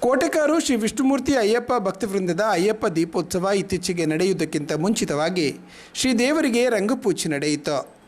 ಕೋಟೆಕಾರು ಶ್ರೀ ವಿಷ್ಣುಮೂರ್ತಿ ಅಯ್ಯಪ್ಪ ಭಕ್ತವೃಂದದ ಅಯ್ಯಪ್ಪ ದೀಪೋತ್ಸವ ಇತ್ತೀಚೆಗೆ ನಡೆಯುವುದಕ್ಕಿಂತ ಮುಂಚಿತವಾಗಿ ಶ್ರೀ ದೇವರಿಗೆ ರಂಗಪೂಜೆ ನಡೆಯಿತು.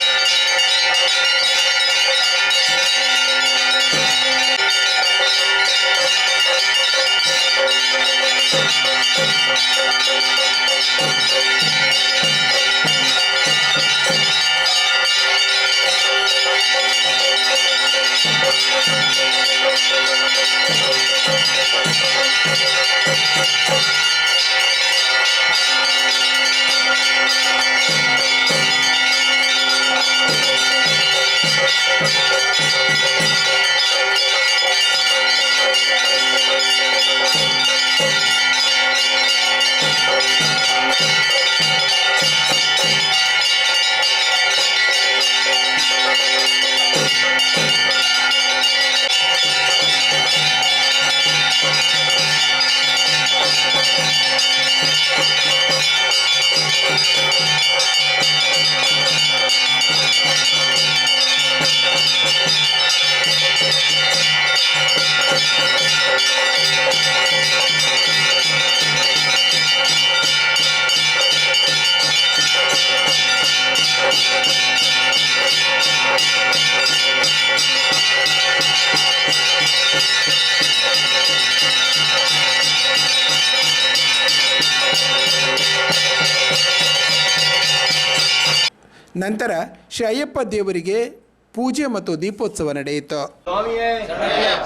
ನಂತರ ಶ್ರೀ ಅಯ್ಯಪ್ಪ ದೇವರಿಗೆ ಪೂಜೆ ಮತ್ತು ದೀಪೋತ್ಸವ ನಡೆಯಿತು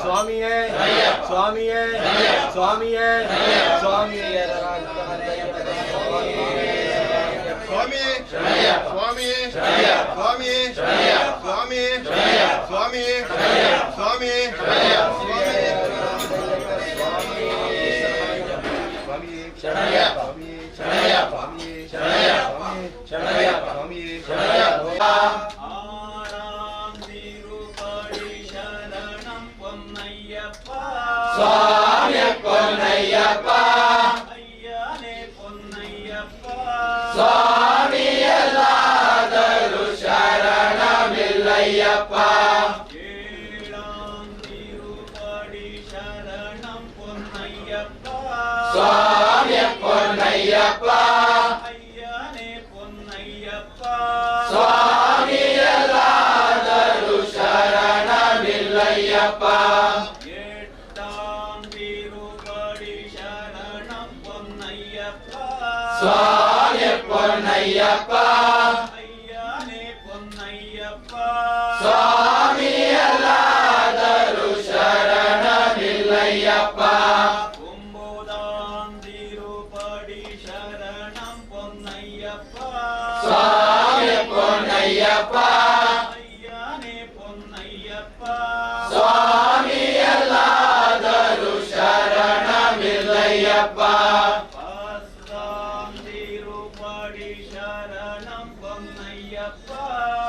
ಸ್ವಾಮಿಯೇ ಶರಣಯ್ಯಪ್ಪ ಶರಣಯ್ಯಪ್ಪ ಆರಾಮ ತಿರುಪಡಿ ಶರಣಂ ಪೊನ್ನಯ್ಯಪ್ಪ ಸ್ವಾಮಿ ಪೊನ್ನಯ್ಯಪ್ಪ ಅಯ್ಯನೇ ಪೊನ್ನಯ್ಯಪ್ಪ ಸ್ವಾಮಿ ಎಲ್ಲಾದರೂ ಶರಣಮಿಲ್ಲಯ್ಯಪ್ಪ ಏಳಾಂ ತಿರುಪಡಿ ಶರಣಂ ಪೊನ್ನಯ್ಯಪ್ಪ சரணமில்லையப்பா எட்டாம் சரணம் பொன்னையப்பா. சுவாமி பொன்னையப்பா. ஐயனே பொன்னையப்பா.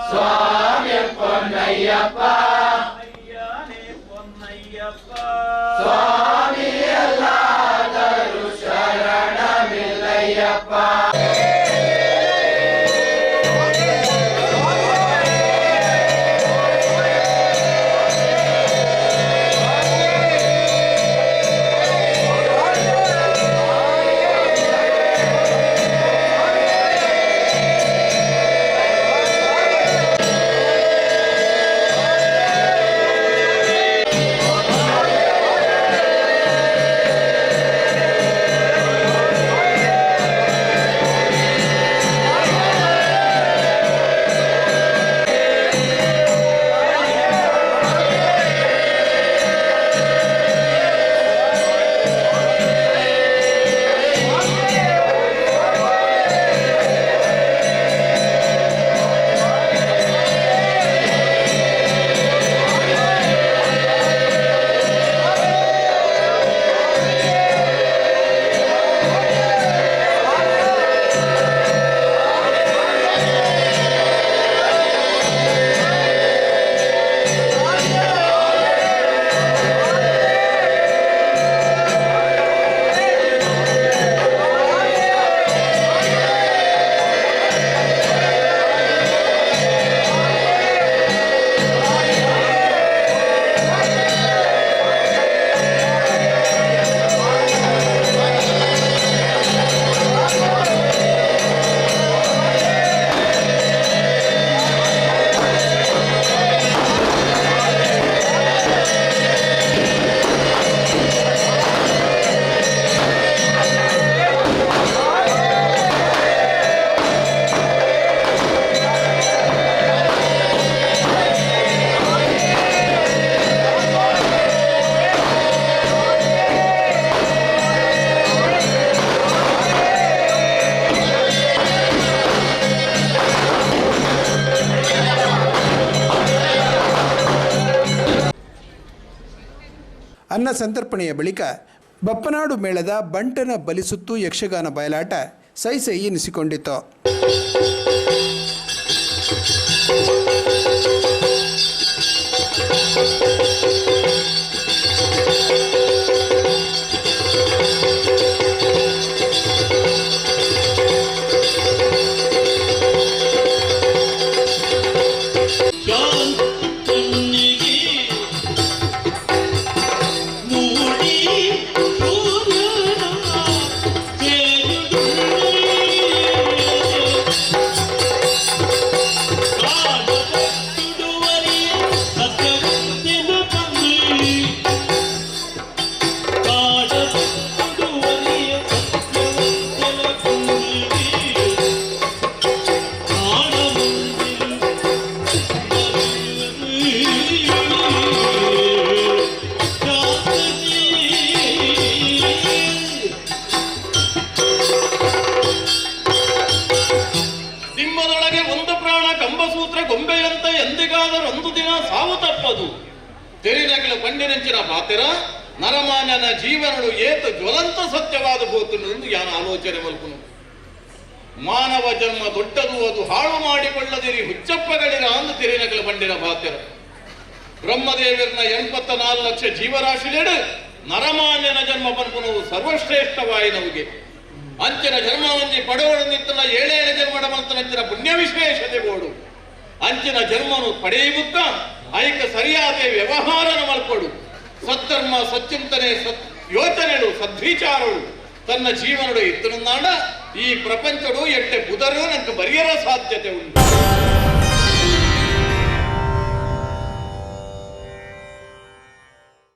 சுவாமி பொன்னையப்பா ಅನ್ನ ಸಂತರ್ಪಣೆಯ ಬಳಿಕ ಬಪ್ಪನಾಡು ಮೇಳದ ಬಂಟನ ಬಲಿಸುತ್ತು ಯಕ್ಷಗಾನ ಬಯಲಾಟ ಸೈ ಸೈ ಎನಿಸಿಕೊಂಡಿತು ನರಮಾನನ ನರಮಾನ್ಯನ ಏತ ಏತು ಜ್ವಲಂತ ಸತ್ಯವಾದ ಎಂದು ಯಾನ ಆಲೋಚನೆ ಮಲ್ಪುನು ಮಾನವ ಜನ್ಮ ದೊಡ್ಡದು, ಅದು ಹಾಳು ಮಾಡಿಕೊಳ್ಳದಿರಿ ಹುಚ್ಚಪ್ಪಗಳಿರ ಅಂದು ತಿರಿನಗಲ ಬಂಡಿರ ಬಾತಿರ. ಬ್ರಹ್ಮದೇವರನ ಎಂಬತ್ತ ನಾಲ್ಕು ಲಕ್ಷ ಜೀವರಾಶಿಲೆಡು ನರಮಾನ್ಯನ ಜನ್ಮ ಪನ್ಪುನು ಸರ್ವಶ್ರೇಷ್ಠವಾಯಿ ನಮಗೆ. ಅಂಚಿನ ಜನ್ಮವಂಜಿ ಪಡೆಯೋಳು ನಿಂತನ ಏಳೇಳೆ ಜನ್ಮಡ ಮಂತನಂಚಿನ ಪುಣ್ಯ ವಿಶೇಷತೆ ಬೋಡು ಅಂಚಿನ ಜನ್ಮನು ಪಡೆಯುತ್ತಾ ಐಕ ಸರಿಯಾದ ವ್ಯವಹಾರನ ಮಲ್ಪಡು ಸಚ್ಚಿಂತನೆ ಸತ್ ಯೋಚನೆಗಳು, ಸದ್ವಿಚಾರಗಳು. ತನ್ನ ಜೀವನಡು ಇತ್ತನಾಡ ಈ ಪ್ರಪಂಚಡು ಎಟ್ಟೆ ಬುಧರು ನನಗೆ ಬರೆಯರ ಸಾಧ್ಯತೆ ಉಂಟು.